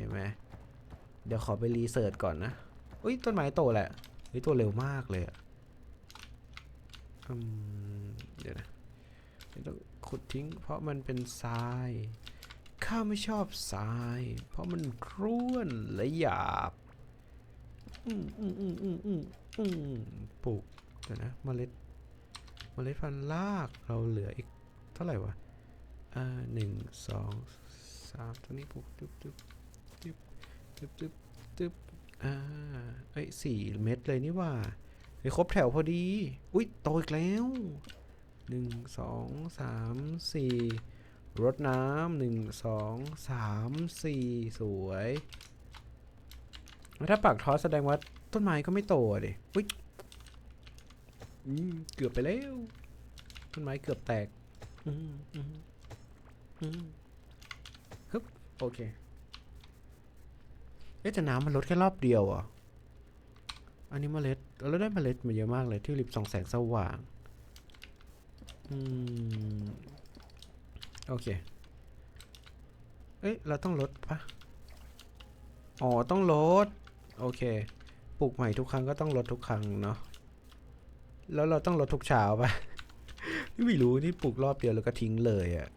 เห็นไหมเดี๋ยวขอไปรีเสิร์ชก่อนนะอุ้ยต้นไม้โตแหละเฮ้ยโตเร็วมากเลยอะอมเดี๋ยวนะต้องขุดทิ้ง เพราะมันเป็นทราย ข้าไม่ชอบทราย เพราะมันคร่วนและหยาบอืมอืมอืมอืมอืมอืมปลูกเดี๋ยวนะเมล็ดเมล็ดพันธุ์รากเราเหลืออีกเท่าไหร่วะอ่าหนึ่งสองสามตรงนี้ปลูกตึ๊บตึ๊บตึ๊บ ตึ๊บตึ๊บตึ๊บอ่าไอ้ยสี่เม็ดเลยนี่ว่าไปครบแถวพอดี อุ้ยโตอีกแล้วหนึ่งสองสามสี่รดน้ำหนึ่งสองสามสี่สวยถ้าปากท้อแสดงว่าต้นไม้ก็ไม่โตดิอุ้ยเกือบไปแล้วต้นไม้เกือบแตกอืมอืมอืมฮึบโอเค เอ๊ะแต่น้ำมันลดแค่รอบเดียวอะ อันนี้เมล็ดเราได้เมล็ดมาเยอะมากเลยที่ริบสองแสงสว่าง อืม โอเค เอ๊ะเราต้องลดปะอ๋อ ต้องลด โอเค ปลูกใหม่ทุกครั้งก็ต้องลดทุกครั้งเนาะ แล้วเราต้องลดทุกเช้าปะไม่รู้นี่ปลูกรอบเดียวแล้วก็ทิ้งเลยอะ่ะ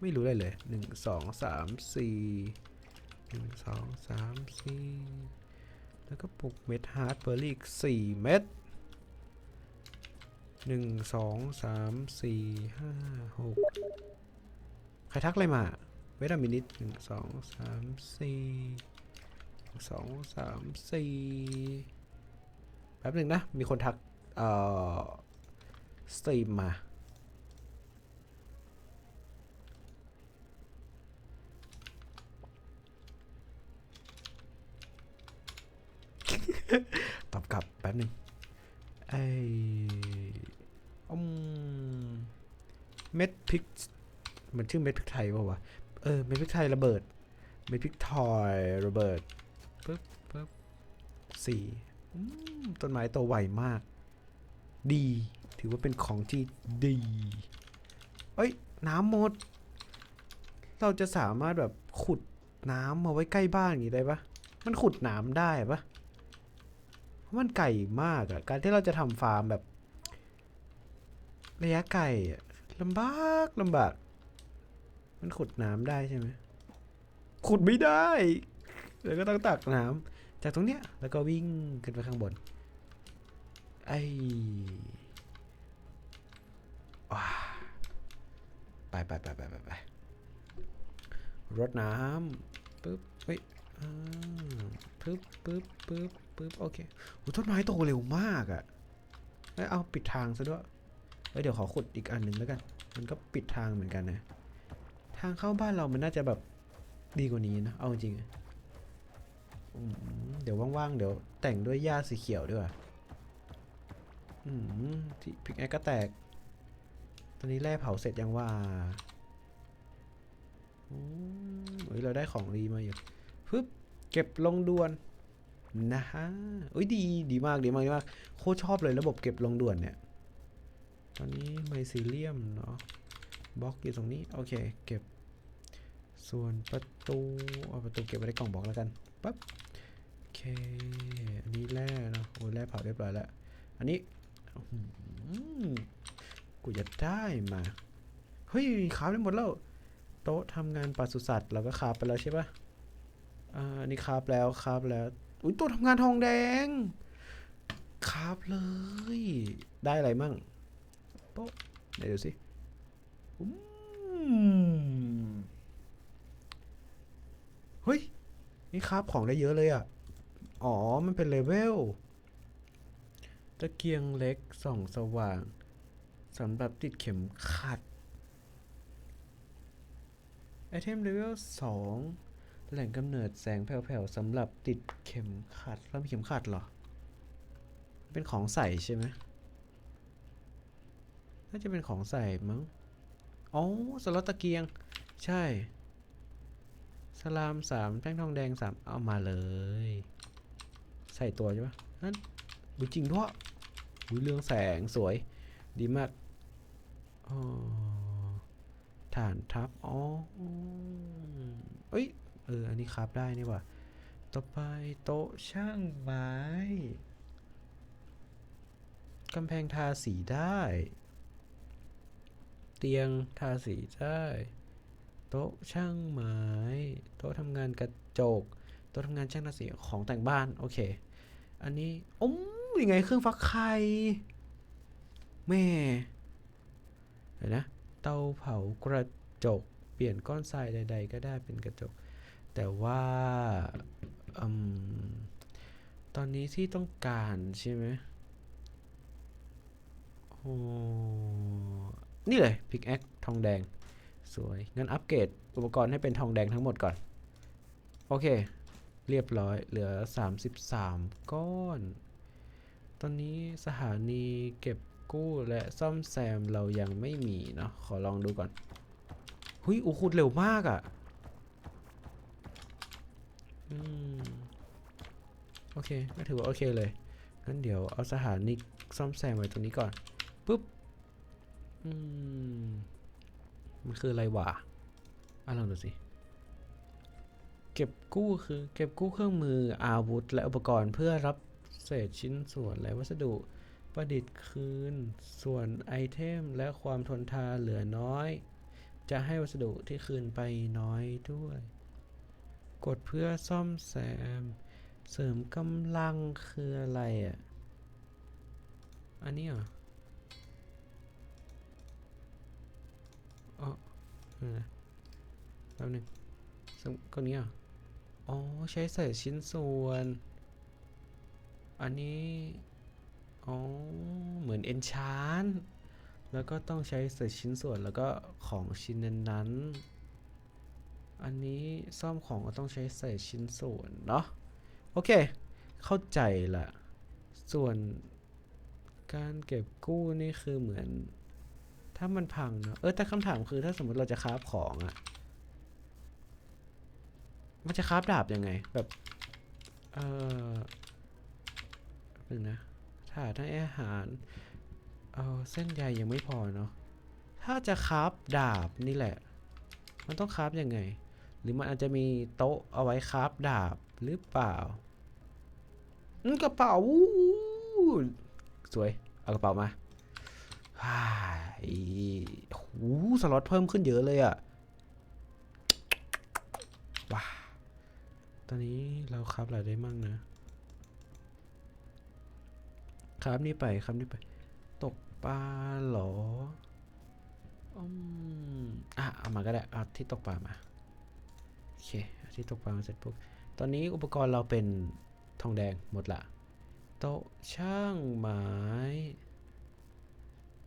ไม่รู้อะไรเลยหนึ่งสองสามสี่ หนึ่งสองสามสี่แล้วก็ปลูกเม็ดฮาร์ดเบอร์รี่อีกสี่เม็ดหนึ่งสองสามสี่ห้าหกใครทักอะไรมา เวทามินิตหนึ่งสองสามสี่สองสามสี่แป๊บหนึ่งนะ มีคนทัก เอ่อ สตรีมมา ตอบกลับแป๊บหนึ่งไออม เม็ดพริกเหมันชื่อเม็ดพริกไทยป่าวะเออเม็ดพริกไทยระเบิด เม็ดพริกทอยระเบิดปึ๊บปึ๊บสี่ต้นไม้โตไวมาก ดี ถือว่าเป็นของที่ดีเอ้ย น้ำหมด เราจะสามารถแบบขุดน้ำมาไว้ใกล้บ้านอย่างนี้ได้ปะมันขุดน้ำได้ปะมันไก่มากอะการที่เราจะทำฟาร์มแบบ ระยะไกลอะ ลำบากลำบาก มันขุดน้ำได้ใช่ไหมขุดไม่ได้ แล้วก็ต้องตักน้ำจากตรงเนี้ย แล้วก็วิ่งขึ้นไปข้างบน ไอว้าไปไปไปไปไปไปรดน้ำปึ๊บเฮ้ยอ่าปึ๊บปึ๊บปึ๊บปึ๊บโอเคโอ้ต้นไม้โตเร็วมากอะ่ะเอ้ยเอาปิดทางซะด้วย เอ้ยเดี๋ยวขอขุดอีกอันหนึ่งแล้วกัน มันก็ปิดทางเหมือนกันนะ ทางเข้าบ้านเรามันน่าจะแบบดีกว่านี้นะ เอาจริงๆเดี๋ยวว่างๆ เดี๋ยวแต่งด้วยหญ้าสีเขียวด้วยว่ะอืมที่พิกแอคก็แตก ตอนนี้แร่เผาเสร็จยังว่าอืมเฮ้ยเราได้ของดีมาอยู่ปึ๊บเก็บลงด่วนนะฮะอุ้ยดีดีมากดีมากดีมาก โคตรชอบเลยระบบเก็บลงด่วนเนี่ย ตอนนี้ไมซิเลียมเนาะบล็อกอยู่ตรงนี้ โอเค เก็บ ส่วนประตูเอาประตูเก็บไว้ในกล่องบล็อกแล้วกันปั๊บโอเค อันนี้แร่เนาะโอ้ยแร่เผาเรียบร้อยแล้ว อันนี้อื้อหือกูจะได้มา เฮ้ยคาฟได้หมดแล้ว โต๊ะทำงานปศุสัตว์เราก็คาฟไปแล้วใช่ปะอ่าอันนี้คาฟแล้วคาฟแล้วอุ้ยโต๊ะทำงานทองแดงคาฟเลย ได้อะไรมั่ง ป๊ะไหนดูสิอืมเฮ้ย นี่คราฟของได้เยอะเลยอะ อ๋อ มันเป็นเลเวลตะเกียงเล็กส่องสว่างสำหรับติดเข็มขัด ไอเทมเลเวล2แหล่งกำเนิดแสงแผ่วๆสำหรับติดเข็มขัดแล้วมีเข็มขัดเหรอ เป็นของใส่ใช่ไหม น่าจะเป็นของใส่มั้งอ๋อสล็อตตะเกียง ใช่ สลามสามแท่งทองแดงสามเอามาเลย ใส่ตัวใช่ปะนั่นดูจริงด้วยอุยเรืองแสงสวย ดีมากอ๋อฐานทัพอ๋อเอ้ย เออ อันนี้ครับได้นี่ว่า ต่อไปโต๊ะช่างไม้กำแพงทาสีได้ เตียงทาสีได้โต๊ะช่างไม้โต๊ะทำงานกระจกโต๊ะทำงานช่างทาสีของแต่งบ้าน โอเค อันนี้โอ้มยังไงเครื่องฟักไข่แม่เดี๋ยวนะ เตาเผากระจก เปลี่ยนก้อนทรายใด ๆ ก็ได้เป็นกระจก แต่ว่าอมตอนนี้ที่ต้องการใช่ไหมโอ้ นี่เลยพิกแอคทองแดง สวยงั้นอัปเกรดอุปกรณ์ให้เป็นทองแดงทั้งหมดก่อน โอเค เรียบร้อยเหลือ 33 ก้อน ตอนนี้สถานีเก็บกู้และซ่อมแซมเรายังไม่มีเนาะขอลองดูก่อนหุยอูขุดเร็วมากอะ่ะอืมโอเคก็ถือว่าโอเคเลยงั้นเดี๋ยวเอาสถานีซ่อมแซมไว้ตรงนี้ก่อนปุ๊บ อืม มันคืออะไรวะอะลองดูสิ เก็บกู้คือ เก็บกู้เครื่องมืออาวุธ และอุปกรณ์เพื่อรับเศษชิ้นส่วนและวัสดุประดิษฐ์คืน ส่วนไอเทมและความทนทานเหลือน้อย จะให้วัสดุที่คืนไปน้อยด้วย กดเพื่อซ่อมแซม เสริมกำลังคืออะไรอะ อันนี้เหรอ อ๋อแป๊บนึงสมก็นี้เหรออ๋อ ใช้ใส่ชิ้นส่วน อันนี้ อ๋อ เหมือนเอนชานแล้วก็ต้องใช้ใส่ชิ้นส่วนแล้วก็ของชิ้นนั้นๆ อันนี้ซ่อมของก็ต้องใช้ใส่ชิ้นส่วนเนาะ โอเค เข้าใจละ ส่วนการเก็บกู้นี่คือเหมือน ถ้ามันพังเนอะเออแต่คำถามคือถ้าสมมติเราจะคราฟของอะมันจะคราฟดาบยังไง แบบ เออหนึ่งนะถาดให้อาหารเอาเส้นใยยังไม่พอเนาะถ้าจะคราฟดาบนี่แหละ มันต้องคราฟยังไง หรือมันอาจจะมีโต๊ะเอาไว้คราฟดาบหรือเปล่าอืมกระเป๋าสวย เอากระเป๋ามา หูสล็อตเพิ่มขึ้นเยอะเลยอะว้าตอนนี้เราคราฟอะไรได้มั่งนะ คราฟนี่ไปคราฟนี่ไป ตกปลาหรออืมอะเอามาก็ได้เอาที่ตกปลามา โอเคเอาที่ตกปลามาเสร็จปุ๊บ ตอนนี้อุปกรณ์เราเป็นทองแดงหมดละโต๊ะช่างไม้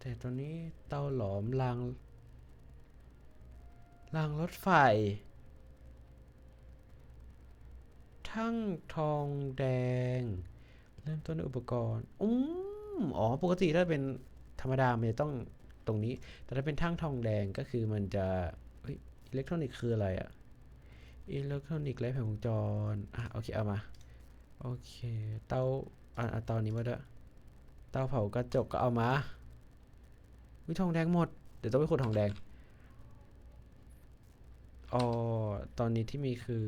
แต่ตอนนี้เตาหลอมรางรางรถไฟ ทั้งทองแดง เริ่มต้นอุปกรณ์อืมอ๋อ ปกติถ้าเป็นธรรมดา มันจะต้องตรงนี้ แต่ถ้าเป็นทั้งทองแดงก็คือมันจะอิเล็กทรอนิกส์คืออะไรอะอิเล็กทรอนิกส์ไร้แผงวงจร อะ โอเค เอามา โอเค เตาอะเอาเตานี้มาด้วย เตาเผากระจกก็เอามา วิทองแดงหมด เดี๋ยวต้องไปขุดทองแดงอ๋อตอนนี้ที่มีคือ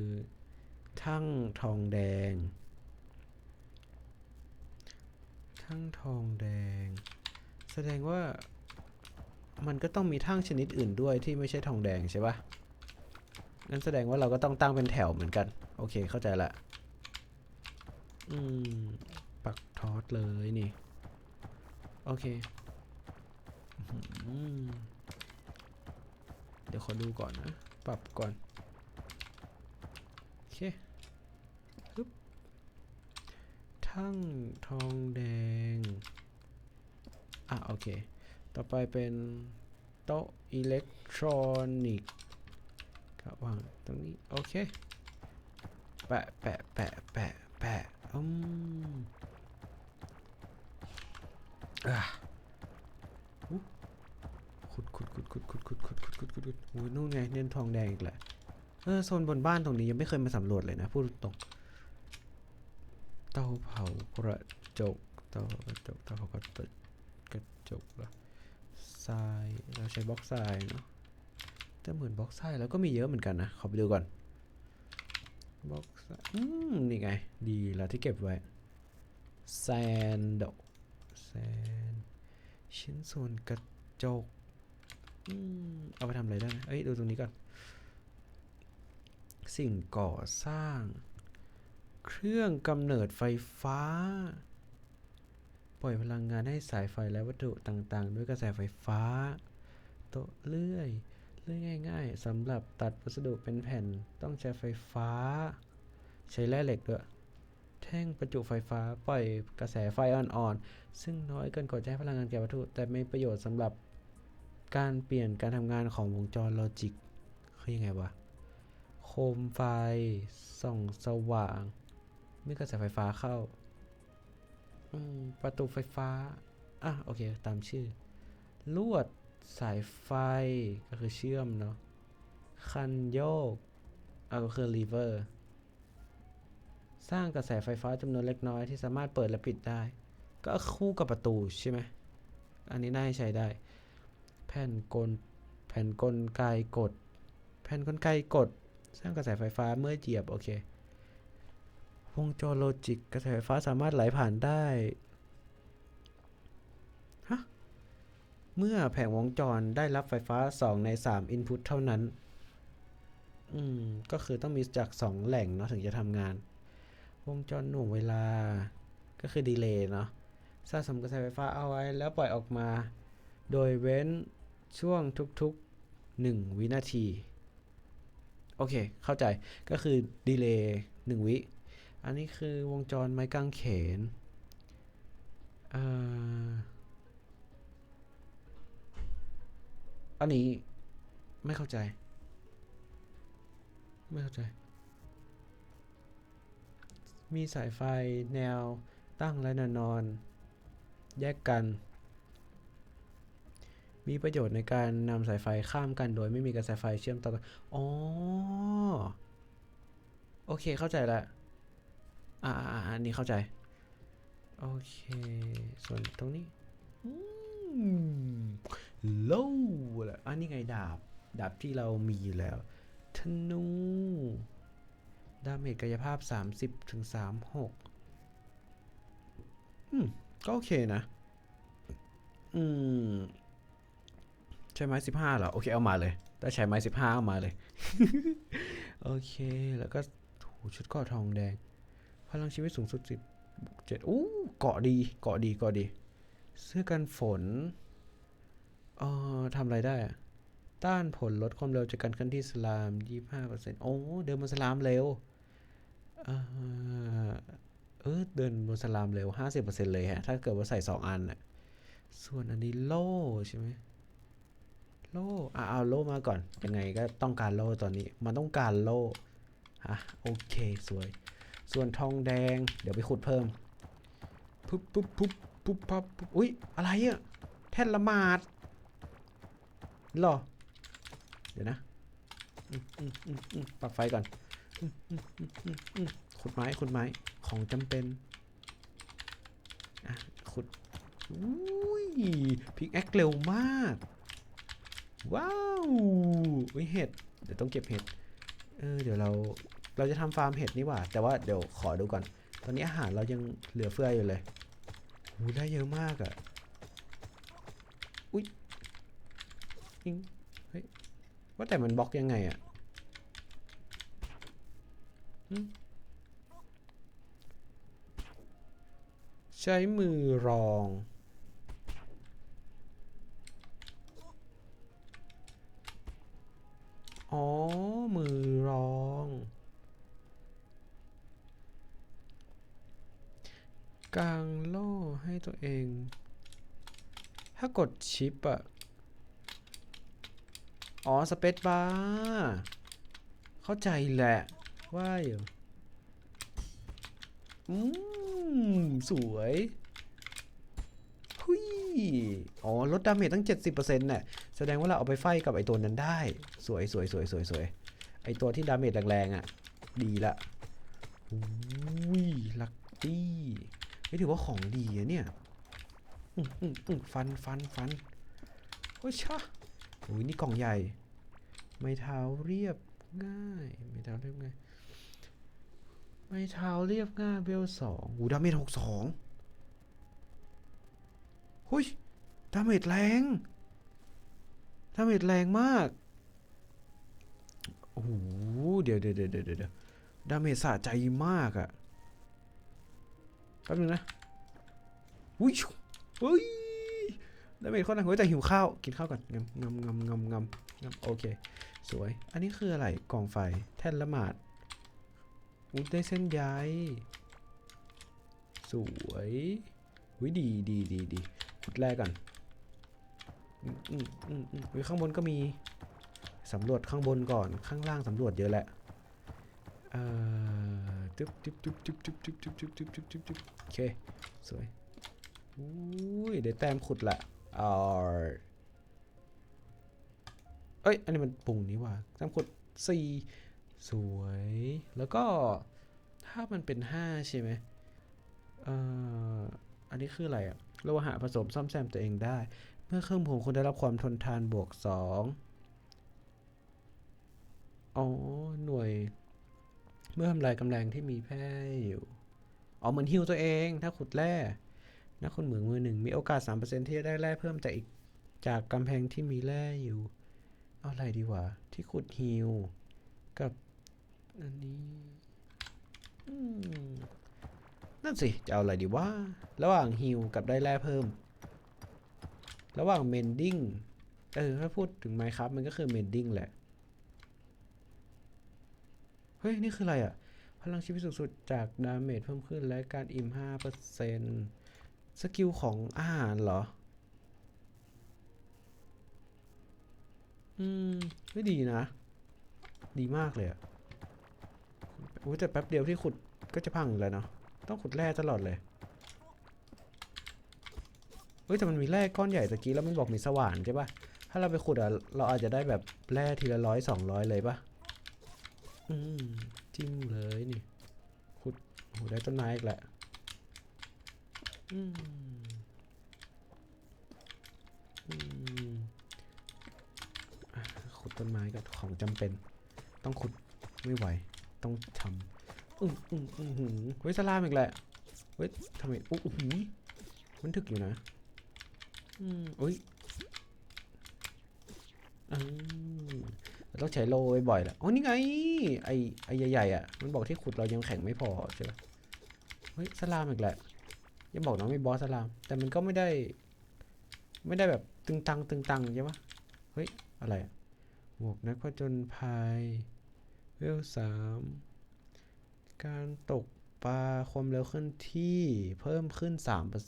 ทั้งทองแดง ทั้งทองแดง แสดงว่ามันก็ต้องมีทั้งชนิดอื่นด้วยที่ไม่ใช่ทองแดงใช่ปะนั่นแสดงว่าเราก็ต้องตั้งเป็นแถวเหมือนกัน โอเคเข้าใจละ อืม ปักทอดเลยนี่ โอเค เดี๋ยวขอดูก่อนนะ ปรับก่อน โอเคปึ๊บทั้งทองแดง อะ โอเค ต่อไปเป็นโต๊ะอิเล็กทรอนิกส์ก็วางตรงนี้ โอเค แปะ แปะ แปะ แปะ แปะอืมอะอุ๊ขุด ขุดขุดขุดขุดขุดขุดขุดขุดโอ้ยนู่นไงเน้นทองแดงอีกแหละเออโซนบนบ้านตรงนี้ยังไม่เคยมาสำรวจเลยนะพูดตรงเตาเผากระจกเตากระจกเตาเผากระจกกระจกเหรอทรายเราใช้บล็อกทรายเนาะแต่เหมือนบล็อกทรายแล้วก็มีเยอะเหมือนกันนะขอไปดูก่อนบล็อกอืมนี่ไง ดีล้วที่เก็บไว้แซนโดแซนชิ้นส่วนกระจก เอาไปทำอะไรได้นะเอ้ย ดูตรงนี้ก่อน สิ่งก่อสร้าง เครื่องกำเนิดไฟฟ้า ปล่อยพลังงานให้สายไฟและวัตถุต่างๆ ด้วยกระแสไฟฟ้า โต๊ะเลื่อยเลื่อยง่าย ๆสำหรับตัดวัสดุเป็นแผ่นต้องใช้ไฟฟ้า ใช้แร่เหล็กด้วย แท่งประจุไฟฟ้าปล่อยกระแสไฟอ่อนๆ ซึ่งน้อยเกินกว่าจะให้พลังงานแก่วัตถุ แต่มีประโยชน์สำหรับ การเปลี่ยนการทำงานของวงจรโลจิกคือยังไงวะ โคมไฟ ส่องสว่างเมื่อกระแสไฟฟ้าเข้า ประตูไฟฟ้า อะ โอเค ตามชื่อ ลวดสายไฟก็คือเชื่อมเนาะ คันโยกอะก็คือ lever สร้างกระแสไฟฟ้าจำนวนเล็กน้อยที่สามารถเปิดและปิดได้ ก็คู่กับประตูใช่ไหม อันนี้น่าใช้ได้ แผ่นกล แผ่นกลไกกด แผ่นกลไกกด สร้างกระแสไฟฟ้าเมื่อเหยียบ โอเควงจรโลจิกกระแสไฟฟ้าสามารถไหลผ่านได้ฮะเมื่อแผงวงจรได้รับไฟฟ้า 2 ใน 3 input เท่านั้น อืม ก็คือต้องมีจาก 2 แหล่งเนาะถึงจะทำงาน วงจรหน่วงเวลา ก็คือดีเลย์เนาะสะสมกระแสไฟฟ้าเอาไว้แล้วปล่อยออกมา โดยเว้น ช่วงทุกๆ 1 วินาที โอเค เข้าใจก็คือดีเลย์1วิ อันนี้คือวงจรไม้กางเขนเอ่ออันนี้ไม่เข้าใจ ไม่เข้าใจ มีสายไฟแนวตั้งและแนวนอน แยกกัน มีประโยชน์ในการนำสายไฟข้ามกันโดยไม่มีกระแสไฟเชื่อมต่ออ๋อ โอเคเข้าใจละ อ่าอ่าอันนี้เข้าใจ โอเค ส่วนตรงนี้โล่แหละอันนี้ไงดาบ ดาบที่เรามีอยู่แล้ว ธนู ดาเมจกายภาพ 30ถึง36 อืม ก็โอเคนะ อืม ใช้ไม้15เหรอ โอเค เอามาเลย ถ้าใช้ไม้15เอามาเลย โอเค แล้วก็โหชุดเกาะทองแดง พลังชีวิตสูงสุด10บวก7อู้เกาะดีเกาะดีเกาะดี เสื้อกันฝนเอ่อทำอะไรได้อะต้านผลลดความเร็วจากการเคลื่อนที่สลาม25%โอ้ เดินบนสลามเร็ว เออเออเดินบนสลามเร็ว50%เปอร์เซ็นต์เลยฮะ ถ้าเกิดว่าใส่2อันน่ะส่วนอันนี้โล่ใช่ไหม โล่อะเอาโล่มาก่อน ยังไงก็ต้องการโล่ตอนนี้ มันต้องการโล่ฮะโอเคสวย ส่วนทองแดง เดี๋ยวไปขุดเพิ่มปุ๊บปุ๊บปุ๊บปุ๊บปั๊บปุ๊บอุ้ยอะไรอะแท่นละหมาดหรอ เดี๋ยวนะปักไฟก่อนขุดไม้ขุดไม้ของจำเป็นอะขุดอุ้ยพิกแอคเร็วมาก ว้าวอุ้ยเห็ด เดี๋ยวต้องเก็บเห็ด เออเดี๋ยวเราเราจะทำฟาร์มเห็ดนี่หว่า แต่ว่าเดี๋ยวขอดูก่อน ตอนนี้อาหารเรายังเหลือเฟืออยู่เลยโอ้ได้เยอะมากอะอุ้ยอิงเฮ้ย ว่าแต่มันบล็อกยังไงอะหึใช้มือรอง อ๋อ มือรอง กางโล่ให้ตัวเอง ถ้ากดชิปอะอ๋อ สเปซบาร์เข้าใจแหละ ว่าอยู่อืม สวยหุยอ๋อ ลดดาเมจตั้ง 70%น่ะ ดงว่าเราเอาไปไฟกับไอตัวนั้นได้ สวยสวยสวยสวยสวยไอตัวที่ดาเมจแรงๆอะ ดีละอุ้ยลักกี้ไม่ถือว่าของดีอะเนี่ยฟันฟันฟันโอ้ยชะโอ้ยนี่กล่องใหญ่ ไม้เท้าเรียบง่าย ไม้เท้าเรียบง่าย ไม่เท้าเรียบง่ายเบลสองหูดาเมจหกสองหุยดาเมจแรง ดาเมจแรงมาก โอ้โหเดี๋ยวเดี๋ยวเดี๋ยวเดี๋ยวเดี๋ยวดาเมจสะใจมากอะแป๊บนึงนะอุ้ยเฮ้ยดาเมจโคนหนักเฮ้ยแต่หิวข้าว กินข้าวก่อนงำงำงำงำงำงำโอเค สวย อันนี้คืออะไรกองไฟ แท่นละหมาดอุ้ยได้เส้นใยสวยอุ้ยดีดีดีดีขุดแรกก่อน อืมอืมอืมข้างบนก็มีสำรวจข้างบนก่อนข้างล่างสำรวจเยอะแหละเอ่อตึ๊บตึ๊บตึ๊บตึ๊บตึ๊บตึ๊บตึ๊บตึ๊บตึ๊บตึ๊บตึ๊บตึ๊บโอเคสวยอุ้ยเดี๋ยวแต้มขุดละอ่าเอ้ยอันนี้มันปุ่งนี้ว่ะแต้มขุดสี่สวยแล้วก็ถ้ามันเป็นห้าใช่ไหมเอ่ออันนี้คืออะไรอะโลหะผสมซ่อมแซมตัวเองได้ เมื่อเครื่องผมคุณได้รับความทนทานบวกสองอ๋อ หน่วย เมื่อทำลายกำแรงที่มีแพร่อยู่อ๋อเหมือนฮิวตัวเองถ้าขุดแร่นะคุณเหมืองมือหนึ่งมีโอกาส 3%ที่จะได้แร่เพิ่มจากอีกจากกำแพงที่มีแร่อยู่ เอาอะไรดีวะ ที่ขุดฮิวกับอันนี้นั่นสิ จะเอาอะไรดีวะระหว่างฮิวกับได้แร่เพิ่ม ระหว่างเมนดิ้งเออถ้าพูดถึงไมครับมันก็คือเมนดิ้งแหละ เฮ้ย นี่คืออะไรอะพลังชีวิตสูงสุดจากดาเมจเพิ่มขึ้นและการอิ่ม5%สกิลของอาหารเหรอ อืม ไม่ดีนะ ดีมากเลยอะโอ้แต่แป๊บเดียวที่ขุดก็จะพังแล้วเนาะต้องขุดแร่ตลอดเลย เฮ้ยแต่มันมีแร่ก้อนใหญ่ตะกี้แล้วมันบอกมีสว่านใช่ปะถ้าเราไปขุดอะเราอาจจะได้แบบแร่ทีละร้อยสองร้อยเลยปะอืมจิ้มเลยนี่ขุดโหได้ต้นไม้อีกแหละอืมอืมขุดต้นไม้กับของจำเป็น ต้องขุดไม่ไหว ต้องทำอืมอืมอืมเฮ้ยสลามอีกแหละเฮ้ยทำไมอู้หูยมันถึกอยู่นะ อุ้ยเราต้องใช้โลบ่อยๆแหละอ๋อนี่ไง ไอไอใหญ่ๆอะ มันบอกที่ขุดเรายังแข็งไม่พอใช่ปะเฮ้ยสลามอีกแหละ ยังบอกน้องไม่บอสสลาม แต่มันก็ไม่ได้ ไม่ได้แบบตึงตังตึงตังใช่ปะเฮ้ย อะไรหมวกนักผจญภัยเวลสามการตกปลาความเร็วเคลื่อนที่เพิ่มขึ้น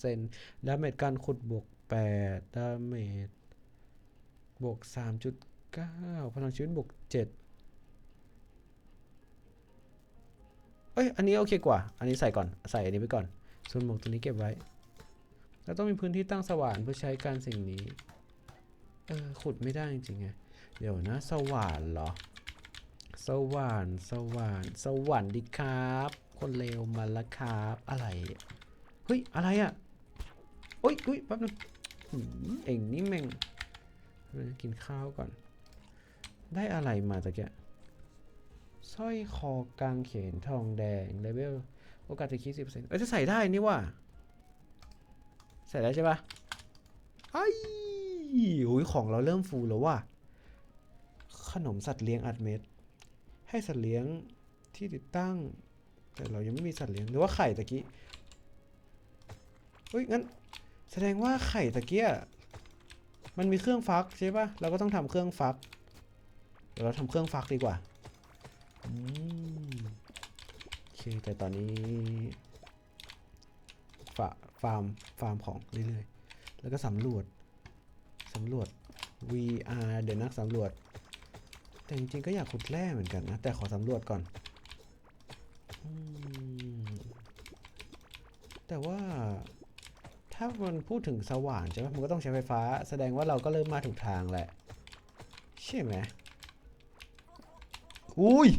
3%ดาเมจการขุดบวก 8ดาเมจบวก 3.9 พลังชีวิตบวก 7 เอ้ย อันนี้โอเคกว่า อันนี้ใส่ก่อน ใส่อันนี้ไปก่อน ส่วนหมวกตัวนี้เก็บไว้ แล้วต้องมีพื้นที่ตั้งสว่านเพื่อใช้การสิ่งนี้ เออ ขุดไม่ได้จริงๆไง เดี๋ยวนะ สว่านเหรอ สว่าน สว่าน สวรรค์ดีครับ คนเลวมาละครับ อะไร เฮ้ย อะไรอะ่ะโอ้ยอุ้ยแป๊บนึง เอ็งนี่แม่งกินข้าวก่อน ได้อะไรมาตะกียสร้อยคอกลางเขนทองแดงเลเวลโอกาสจะคิดสิบเปอร์เซ็นต์เอ้ยจะใส่ได้นี่ว่า ใส่ได้ใช่ปะไอ้โอ้ยของเราเริ่มฟูแล้วว่ะขนมสัตว์เลี้ยงอัดเม็ด ให้สัตว์เลี้ยงที่ติดตั้ง แต่เรายังไม่มีสัตว์เลี้ยงหรือว่าไข่ตะกี้เฮ้ยงั้น แสดงว่าไข่ตะเกียมันมีเครื่องฟักใช่ปะเราก็ต้องทำเครื่องฟักเดี๋ยวเราทำเครื่องฟักดีกว่าโอเค แต่ตอนนี้ฟาฟาร์ม ฟาร์มของเรื่อยๆ แล้วก็สำรวจ สำรวจ VR เดี๋ยวนักสำรวจ แต่จริงๆก็อยากขุดแร่เหมือนกันนะ แต่ขอสำรวจก่อนอแต่ว่า ถ้ามันพูดถึงสว่านใช่ไหมมันก็ต้องใช้ไฟฟ้า แสดงว่าเราก็เริ่มมาถูกทางแหละ ใช่ไหมอุ้ย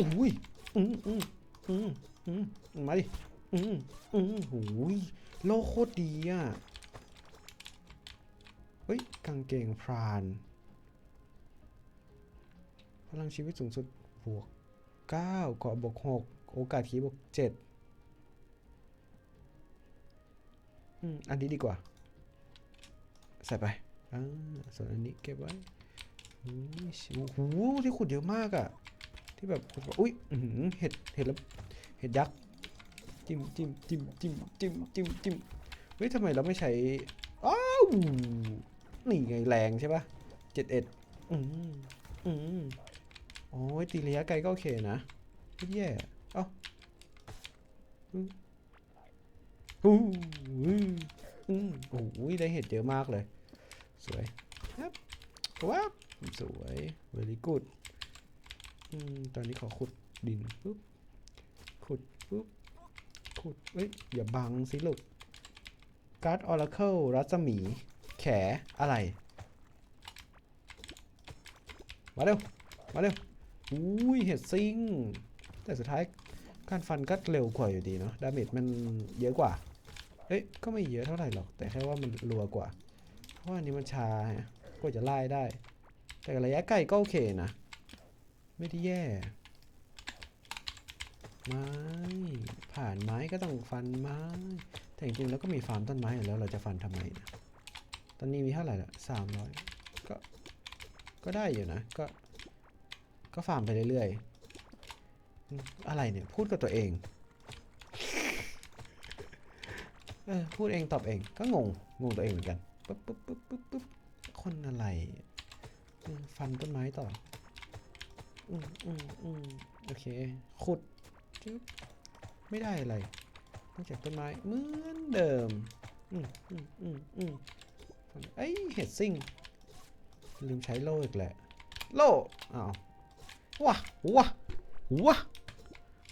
อุ้ยอืมอืมอืมอืมมาดิอืมอืมหูยโลโคตรดีอะเฮ้ยกางเกงพรานพลังชีวิตสูงสุดบวก9เกาะบวก6โอกาสขีบวก7 อันนี้ดีกว่า ใส่ไปอ่าส่วนอันนี้เก็บไว้โอ้โหที่ขุดเยอะมากอะที่แบบขุดอุ้ยเห็ดเห็ดแล้วเห็ดยักษ์จิ้มจิ้มจิ้มจิ้มจิ้มจิ้มจิ้มเฮ้ยทำไมเราไม่ใช้อ้าวนี่ไงแรงใช่ปะเจ็ดเอ็ดอืมอืมโอ้ยตีระยะไกลก็โอเคนะไม่แย่เอ้า อืมอู้หูอืมโอ้ยได้เห็ดเยอะมากเลย สวยครับว้าวสวย very good อืมตอนนี้ขอขุดดินปุ๊บ ขุดปุ๊บ ขุดเอ้ย อย่าบังสิลูกการ์ดออร์เคิลรัศมี แข อะไร มาเร็ว มาเร็ว อุ้ย เห็ดซิง แต่สุดท้ายการฟันก็เร็วกว่าอยู่ดีเนาะ ดาเมจมันเยอะกว่า เอ้ย ก็ไม่เยอะเท่าไหร่หรอก แต่แค่ว่ามันรัวกว่า เพราะว่าอันนี้มันชาฮะกว่าจะไล่ได้ แต่ระยะไกลก็โอเคนะ ไม่ได้แย่ ไม้ ผ่านไม้ก็ต้องฟันไม้ แต่จริงๆแล้วก็มีฟาร์มต้นไม้อยู่แล้วเราจะฟันทำไมนะตอนนี้มีเท่าไหร่ละสามร้อยก็ ก็ได้อยู่นะ ก็ ก็ฟาร์มไปเรื่อยๆ อะไรเนี่ย พูดกับตัวเอง เออพูดเองตอบเองก็งงงงตัวเองเหมือนกันปุ๊บปุ๊บปุ๊บปุ๊บปุ๊บคนอะไรฟันต้นไม้ต่ออืมอืมอืมโอเคขุดจึ๊บไม่ได้อะไรนอกจากต้นไม้เหมือนเดิมอืมอืมอืมอืมเอ้ยเห็ดซิ่งลืมใช้โล่อีกแหละ โล่อ้าวว้าว้าว้า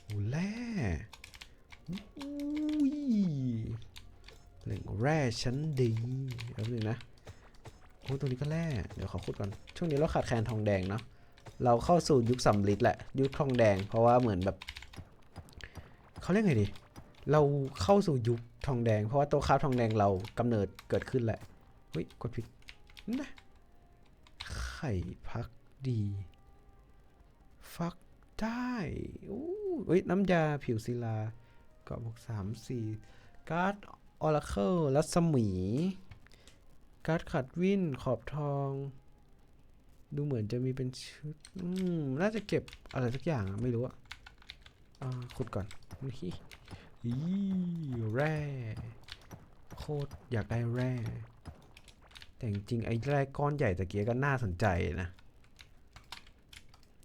โอ้แร่อุ้ย เหล็กแร่ชั้นดีแป๊บนึงนะโอ้ตรงนี้ก็แร่เดี๋ยวขอขุดก่อน ช่วงนี้เราขาดแคลนทองแดงเนาะเราเข้าสู่ยุคสำลิดแหละ ยุคทองแดง เพราะว่าเหมือนแบบเขาเรียกไงดี เราเข้าสู่ยุคทองแดง เพราะว่าตัวคราฟทองแดงเรากำเนิดเกิดขึ้นแหละเฮ้ยกดผิดนะไข่พักดี ฟักได้อู้เฮ้ยน้ำยาผิวศิลาเกาะบวกสามสี่การ์ด ออร์เคิลรัศมี การ์ดขัดวินขอบทอง ดูเหมือนจะมีเป็นชุด อืม น่าจะเก็บอะไรสักอย่างอะไม่รู้อะอ่าขุดก่อนนี่อีแร่โคตรอยากได้แร่แต่จริงๆไอ้แร่ก้อนใหญ่ตะเกียก็น่าสนใจนะ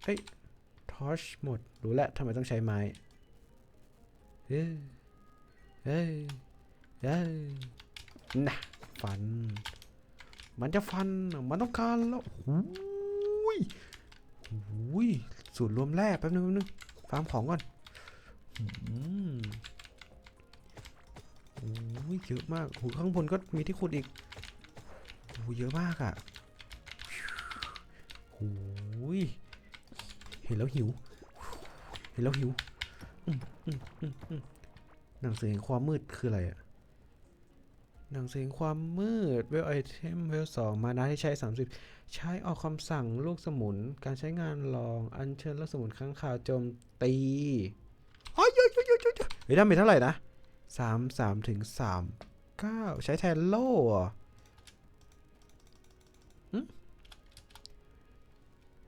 เฮ้ยทอชหมด รู้แล้วทำไมต้องใช้ไม้เฮ้ยเฮ้ย เฮ้ยนะฟัน มันจะฟัน มันต้องการแล้วหูยหูยสูตรรวมแร่แป๊บนึงแป๊บนึงฟาร์มของก่อนอืมโอ้ยเยอะมากหูข้างบนก็มีที่ขุดอีกโอ้ยเยอะมากอะ่ะโอ้ยเห็นแล้วหิว เห็นแล้วหิวหนังสือแห่งความมืดคืออะไรอะ หนังสือแห่งความมืดเวลไอเทมเวลสองมานะที่ใช้ 30 ใช้ออกคำสั่งลูกสมุน การใช้งานลอง อัญเชิญลูกสมุนข้างข่าวโจมตีอ๋อยยยยยยเฮ้ยดาเมจเท่าไหร่นะสามสามถึงสามเก้าใช้แทนโล่เหรอหึ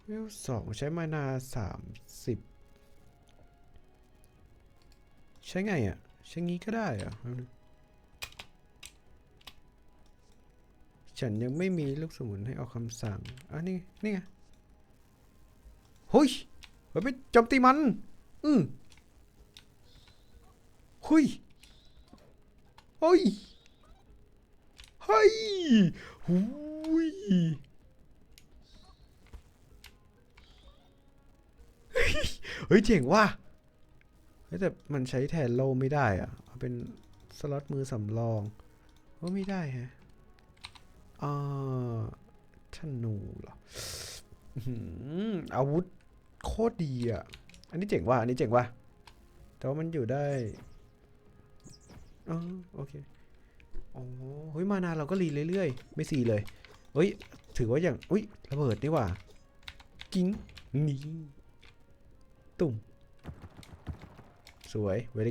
เวลสองใช้มานาสามสิบใช้ไงอะ ใช้งี้ก็ได้อะ ฉันยังไม่มีลูกสมุนให้ออกคำสั่งอันนี้นี่ไงเฮ้ยเฮ้ยไปโจมตีมัน อืมเฮ้ยเฮ้ยเฮ้ยหุยเฮ้ยเฮ้ยเจ๋งว่ะเฮ้ยแต่มันใช้แทนโลไม่ได้อะเป็นสล็อตมือสำรองว่าไม่ได้ฮะ อ่าธนูเหรออาวุธโคตรดีอะ อันนี้เจ๋งว่ะ อันนี้เจ๋งว่ะ แต่ว่ามันอยู่ได้อ๋อโอเค อ๋อ เฮ้ย มานาเราก็รีเรื่อยๆ ไม่สี่เลย เฮ้ย ถือว่าอย่าง อุ้ย ระเบิดนี่ว่ะกิ้งนี่ ตุ่ม สวย very